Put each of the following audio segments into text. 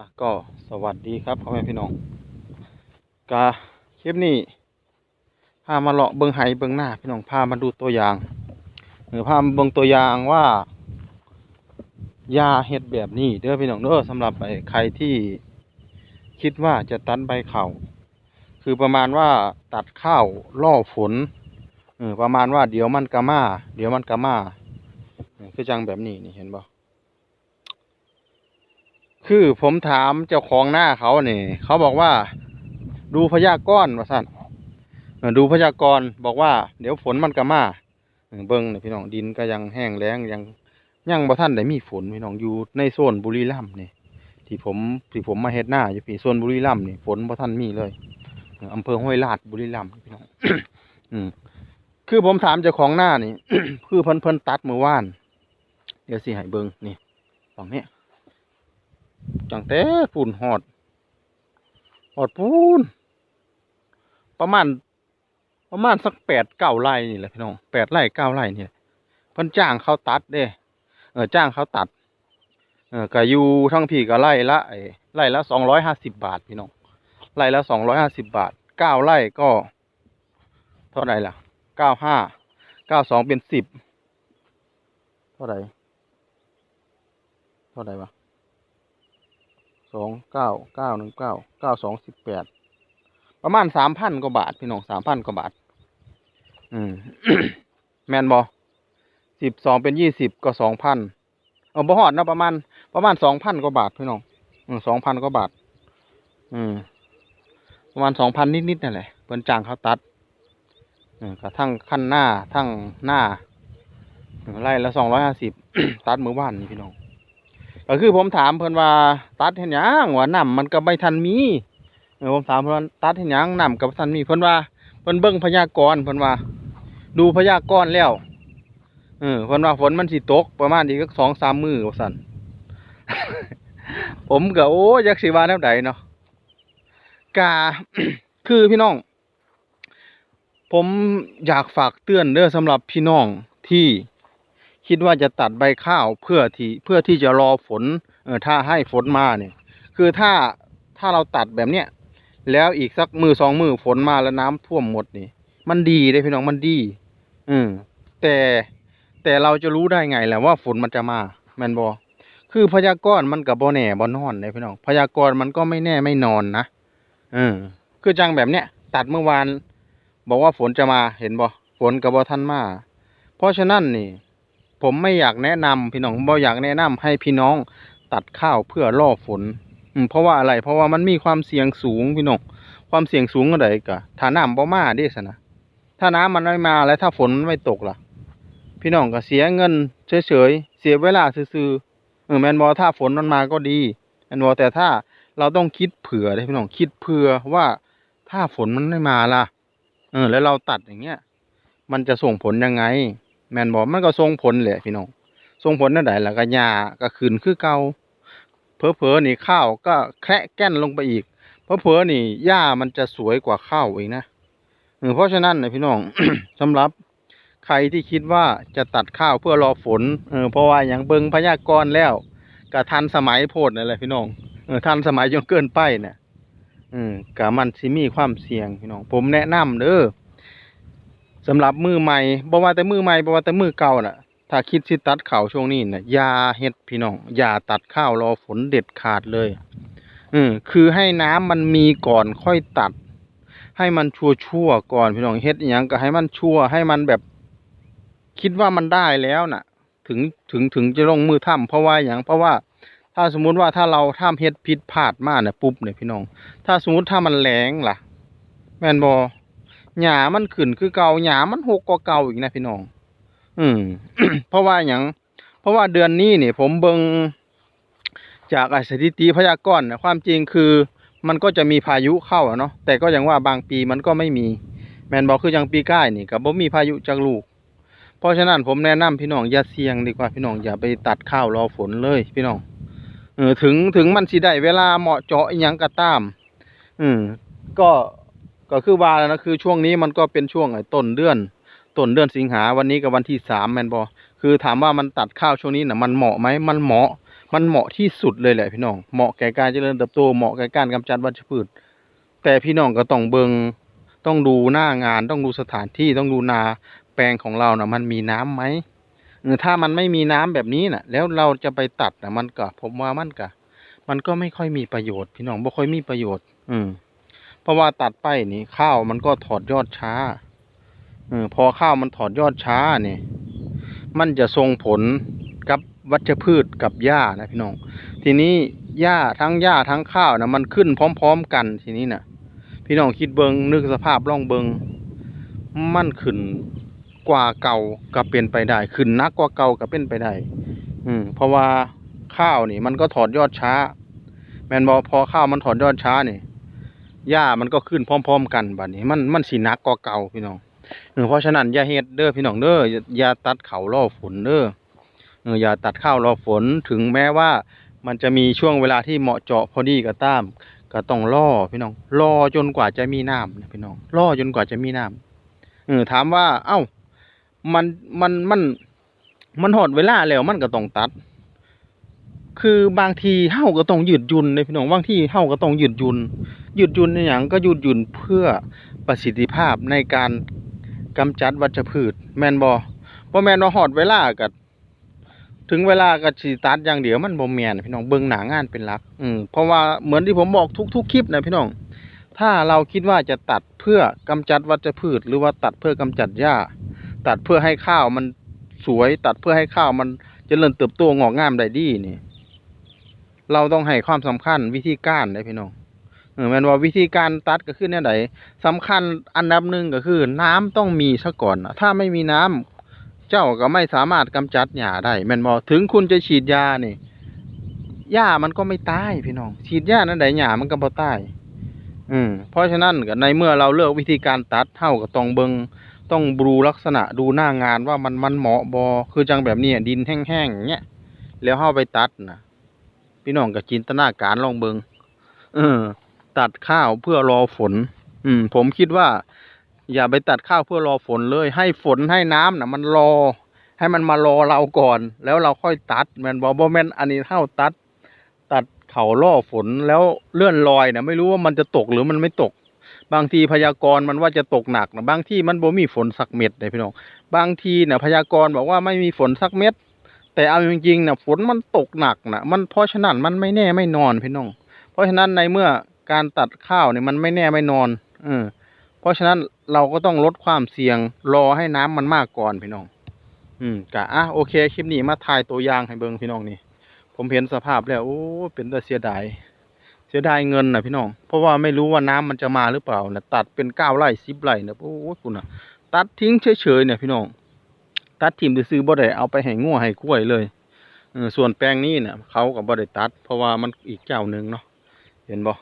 อะก็สวัสดีครับพ่อแม่พี่น้องกาคลิปนี้พามาเลาะเบิงไห้เบิงหน้าพี่น้องพามาดูตัวอย่าง หรือพามาเบิงตัวอย่างว่ายาเห็ดแบบนี้เด้อพี่น้องเด้อสำหรับใครที่คิดว่าจะตัดใบเข่าคือประมาณว่าตัดข้าวล่อฝนเออประมาณว่าเดี๋ยวมันกะมา เดี๋ยวมันกะมาคือจังแบบนี้นี่เห็นบ่ คือผมถามเจ้าของหน้าเขาเนี่ยเขาบอกว่า ดูพยากรณ์ว่าสั่นดูพยากรณ์บอกว่า เดี๋ยวฝนมันก็มาเออเบิ้งเนี่ยพี่น้องดินก็ยังแห้งแล้งยังยังบ่ท่านได้มีฝนพี่น้องอยู่ในโซนบุรีรัมย์นี่ที่ผมที่ผมมาเฮ็ดหน้าอยู่พี่โซนบุรีรัมย์นี่ฝนบ่ท่านมีเลยอำเภอห้วยลาดบุรีรัมย์พี่น้องอืมคือผมถามเจ้าของหน้านี่คือเพิ่นเพิ่นตัดเมื่อวาน เดี๋ยวสิให้เบิ่งนี่ฝั่งนี้ จังแต่ปูนหอดหอดปูน ประมาณ ประมาณสักแปดเก้าไร่นี่แหละพี่น้องแปดไร่เก้าไร่นี่เพิ่นจ้างเขาตัดเด้เออจ้างเขาตัด เออก็อยู่ทั้งพี่ก็ไร่ละไอ้ไร่ละสองร้อยห้าสิบบาทพี่น้องไร่ละสองร้อยห้าสิบบาทเก้าไร่ก็ เท่าไหร่ล่ะเก้าห้าเก้าสองเป็นสิบเท่าไหร่เท่าไหร่วะ สองเก้าเก้าหนึ่งเก้าเก้าสองสิบแปดประมาณสามพันกว่าบาทพี่น้องสามพันกว่าบาท อืม แมนบอสิบสองเป็นยี่สิบก็สองพันเออบ่ฮอดนะประมาณประมาณสองพันกว่าบาทพี่น้องสองพันกว่าบาท อืม ประมาณสองพันนิดๆนั่นแหละเพิ่นจ้างเขาตัดกระทั่งขั้นหน้าทั้งหน้าไล่ละสองร้อยห้าสิบตัดมือบ้านนี่พี่น้อง ก็คือผมถามเพิ่นว่าตัดเห็นยังว่าน้ำมันก็ไม่ทันมีผมถามเพิ่นว่าตัดเห็นยังน้ำก็บ่ทันมีเพิ่นว่าเพิ่นเบิ่งพยากรณ์เพิ่นว่า ดูพยากรณ์แล้วเออเพิ่นว่าฝนมันสิตกประมาณอีกสองสามมือว่าซั่นผมก็โอ้ยักษ์สิวาแนวใดเนาะกาคือพี่น้อง ผมอยากฝากเตือนเด้อสำหรับพี่น้องที่ คิดว่าจะตัดใบข้าวเพื่อที่เพื่อที่จะรอฝนเออถ้าให้ฝนมาเนี่ย คือถ้าถ้าเราตัดแบบเนี้ยแล้วอีกสักมือสองมือฝนมาแล้วน้ำท่วมหมดนี่ มันดีเลยพี่น้องมันดี อืมแต่แต่เราจะรู้ได้ไงแหละว่าฝนมันจะมาแมนบอคือพยากรณ์มันกับบ่แหน่บ่นอนเลยพี่น้องพยากรณ์มันก็ไม่แน่ไม่นอนนะเออคือจังแบบเนี้ยตัดเมื่อวาน บอกว่าฝนจะมาเห็นบ่ฝนกับบ่ทันมา เพราะฉะนั้นนี่ ผมไม่อยากแนะนำพี่น้องบ่อยากแนะนำให้พี่น้องตัดข้าวเพื่อล่อฝน อืมเพราะว่าอะไร เพราะว่ามันมีความเสี่ยงสูงพี่น้องความเสี่ยงสูงก็ไดก็ถ้าน้ำบ่มาด้ซะนะถ้าน้ำมันไม่มาแล้วถ้าฝนไม่ตกล่ะ พี่น้องก็เสียเงินเฉยๆเสียเวลาซื่อเออแมนบ่ถ้าฝนมันมาก็ดีแมนบ่แต่ถ้าเราต้องคิดเผื่อเด้พี่น้องคิดเผื่อว่าถ้าฝนมันไม่มาล่ะ เออ แล้วเราตัดอย่างเงี้ย มันจะส่งผลยังไง แม่นบอกมันก็ส่งผลแหละพี่น้องส่งผลนั่นใดล่ะก็หญ้าก็ขึ้นคือเก่าเผลอๆนี่ข้าวก็แคะแก้นลงไปอีกเผลอๆนี่หญ้ามันจะสวยกว่าข้าวอีกนะเออเพราะฉะนั้นนะพี่น้องสำหรับใครที่คิดว่าจะตัดข้าวเพื่อรอฝนเออเพราะว่าอย่างเบิงพยากรณ์แล้วก็ทันสมัยโพดนั่นแหละพี่น้องเออทันสมัยจนเกินไปเนี่ยอืมก็มันสิมีความเสี่ยงพี่น้อง ผมแนะนำเด้อ สำหรับมือใหม่บ่ว่าแต่มือใหม่บ่ว่าแต่มือเก่าน่ะ ถ้าคิดสิตัดข้าวช่วงนี้น่ะอย่าเฮ็ดพี่น้องอย่าตัดข้าวรอฝนเด็ดขาดเลย อืมคือให้น้ำมันมีก่อนค่อยตัด ให้มันชั่วชั่วๆก่อนพี่น้องเฮ็ดอหยังก็ให้มันชั่วให้มันแบบ คิดว่ามันได้แล้วน่ะ ถึงถึงถึงจะลงมือทำเพราะว่าอย่างเพราะว่า ถ้าสมมุติว่าถ้าเราทำเฮ็ดผิดพลาดมาเนี่ยปุ๊บเนี่ยพี่น้อง ถ้าสมมุติถ้ามันแรงล่ะ แม่นบ่ หญ้ามันขึ้นคือเก่าหญ้ามันหกกว่าเก่าอีกนะพี่น้อง อืม เพราะว่าอย่าง เพราะว่าเดือนนี้นี่ผมเบิงจากไอ้สถิติพยากรณ์ความจริงคือมันก็จะมีพายุเข้าเนาะแต่ก็อย่างว่าบางปีมันก็ไม่มี แมนบอกคืออย่างปีก้ายนี่กับบ่มีพายุจากลูก เพราะฉะนั้นผมแนะนำพี่น้องอย่าเสี่ยงดีกว่าพี่น้องอย่าไปตัดข้าวรอฝนเลยพี่น้องเออถึงถึงมันสิได้เวลาเหมาะเจาะอิหยังก็ตาม อืมก็ ก็คือว่าแล้วนะคือช่วงนี้มันก็เป็นช่วงไอ้ต้นเดือนต้นเดือนสิงหาวันนี้กับวันที่สามแมนบอคือถามว่ามันตัดข้าวช่วงนี้นะมันเหมาะไหมมันเหมาะ มันเหมาะที่สุดเลยแหละพี่น้องเหมาะแก่การเจริญเติบโตเหมาะแก่การกำจัดวัชพืชแต่พี่น้องก็ต้องเบิงต้องดูหน้างานต้องดูสถานที่ต้องดูนาแปลงของเรานะ่ะ มันมีน้ำไหมถ้ามันไม่มีน้ำแบบนี้น่ะ แล้วเราจะไปตัดนะมันก็ผมว่ามันก็มันก็ไม่ค่อยมีประโยชน์ พี่น้องบ่ค่อยมีประโยชน์ อืม ราะว่าตัดไปนี่ข้าวมันก็ถอดยอดช้าเออพอข้าวมันถอดยอดช้าเนี่ย มันจะส่งผลกับวัชพืชกับหญ้านะพี่น้อง ทีนี้หญ้าทั้งหญ้าทั้งข้าวนะมันขึ้นพร้อม ๆ กันทีนี้น่ะ พี่น้องคิดเบิงนึกสภาพล่องเบิงมันขึ้นกว่าเก่าก็เป็นไปได้ ขึ้นนักกว่าเก่าก็เป็นไปได้ อืม เพราะว่าข้าวนี่ มันก็ถอดยอดช้า แมนบอพอข้าวมันถอดยอดช้านี่ หญ้ามันก็ขึ้นพร้อม ๆ กันบัดนี้ มันมันสิหนักกว่าเก่าพี่น้องเออเพราะฉะนั้นอย่าเฮ็ดเด้อพี่น้องเด้ออย่าตัดเขาล่อฝนเด้อเอออย่าตัดข้าวรอฝนถึงแม้ว่ามันจะมีช่วงเวลาที่เหมาะเจาะพอดีก็ตามก็ต้องรอพี่น้องรอจนกว่าจะมีน้ำนะพี่น้องรอจนกว่าจะมีน้ำเออถามว่า เอ้า มันมันมันมันหอดเวลาแล้วมันก็ต้องตัด คือบางทีเฮาก็ต้องยืดยุนเลยพี่น้องบางทีเฮาก็ต้องยืดหยุ่นยืดหยุ่นในหยังก็หยืดยุนเพื่อประสิทธิภาพในการกำจัดวัชพืช แมนบ่บ่แมนว่าหอดเวลาก็ถึงเวลาก็สิตัดอย่างเดียวมันบ่แม่นพี่น้องเบิ่งหนางานเป็นหลัก อืมเพราะว่าเหมือนที่ผมบอกทุก ๆ คลิปนะพี่น้อง ถ้าเราคิดว่าจะตัดเพื่อกำจัดวัชพืช หรือว่าตัดเพื่อกำจัดหญ้า ตัดเพื่อให้ข้าวมันสวย ตัดเพื่อให้ข้าวมันเจริญเติบโตงอกงามได้ดีนี่ เราต้องให้ความสำคัญวิธีการเลยพี่น้องเออแมนว่าวิธีการตัดก็คือแนวไหนสำคัญอันดับหนึ่งก็คือ น้ำต้องมีซะก่อนถ้าไม่มีน้ำเจ้าก็ไม่สามารถกำจัดหญ้าได้แมนบ่ถึงคุณจะฉีดยานี่หญ้ามันก็ไม่ตายพี่น้อง ฉีดยานั่นใดหญ้ามันก็บ่ตายอืมเพราะฉะนั้นก็ในเมื่อเราเลือกวิธีการตัดเท่ากับต้องเบิงต้องดูลักษณะดูหน้างานว่ามันมันเหมาะบอคือจังแบบนี้ดินแห้งๆอย่างเงี้ยแล้วเฮาไปตัดนะ พี่น้องก็จินตนาการลองเบิงเออ ตัดข้าวเพื่อรอฝน อืม ผมคิดว่า อย่าไปตัดข้าวเพื่อรอฝนเลย ให้ฝนให้น้ำนะมันรอ ให้มันมารอเราก่อน แล้วเราค่อยตัดแมนบอบแมนอันนี้เท่าตัด ตัดเขาล่อฝนแล้วเลื่อนลอยนะไม่รู้ว่ามันจะตกหรือมันไม่ตก บางทีพยากรณ์มันว่าจะตกหนักนะบางที่มันบ่มีฝนสักเม็ดเลยพี่น้อง บางทีนะพยากรณ์บอกว่าไม่มีฝนสักเม็ด แต่เอาจริงๆนะฝนมันตกหนักนะมันเพราะฉะนั้นมันไม่แน่ไม่นอนพี่น้อง เพราะฉะนั้นในเมื่อการตัดข้าวเนี่ยมันไม่แน่ไม่นอนเออเพราะฉะนั้นเราก็ต้องลดความเสี่ยงรอให้น้ำมันมากก่อนพี่น้อง อืมกะอะโอเคคลิปนี้มาถ่ายตัวอย่างให้เบิ่งพี่น้องนี่ผมเห็นสภาพแล้วโอ้เป็นแต่เสียดายเสียดายเงินนะพี่น้อง เพราะว่าไม่รู้ว่าน้ำมันจะมาหรือเปล่านะตัดเป็นเก้าไร่สิบไร่นะโอ้โหคุณนะตัดทิ้งเฉยๆเนี่ยพี่น้อง ตัดทิ่มซื้อบ่ได้เอาไปให้งัวให้กล้วยเลยส่วนแปลงนี้เนี่ยเขากับบ่ได้ตัด เพราะว่ามันอีกเจ้าหนึ่งเนาะเห็นบ่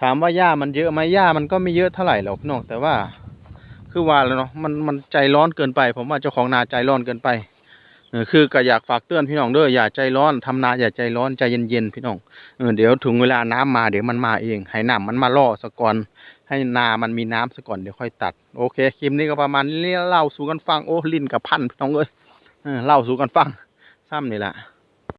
ถามว่าหญ้ามันเยอะไหมหญ้ามันก็ไม่เยอะเท่าไหร่หรอกพี่น้องแต่ว่า คือว่าแล้วเนาะมันมันใจร้อนเกินไป ผมว่าเจ้าของนาใจร้อนเกินไป คือก็อยากฝากเตือนพี่น้องเด้ออย่าใจร้อนทำนาอย่าใจร้อนใจเย็นๆพี่น้องเออเดี๋ยวถึงเวลาน้ำมาเดี๋ยวมันมาเองให้น้ำมันมาล่อสะก่อน ให้นามันมีน้ำสะก่อนเดี๋ยวค่อยตัด โอเคคลิปนี้ก็ประมาณนี้เล่าสู่กันฟังโอ้ลิ้นกับพันพี่น้องเอ้ยเล่าสู่กันฟังซ้ำนี่แหละ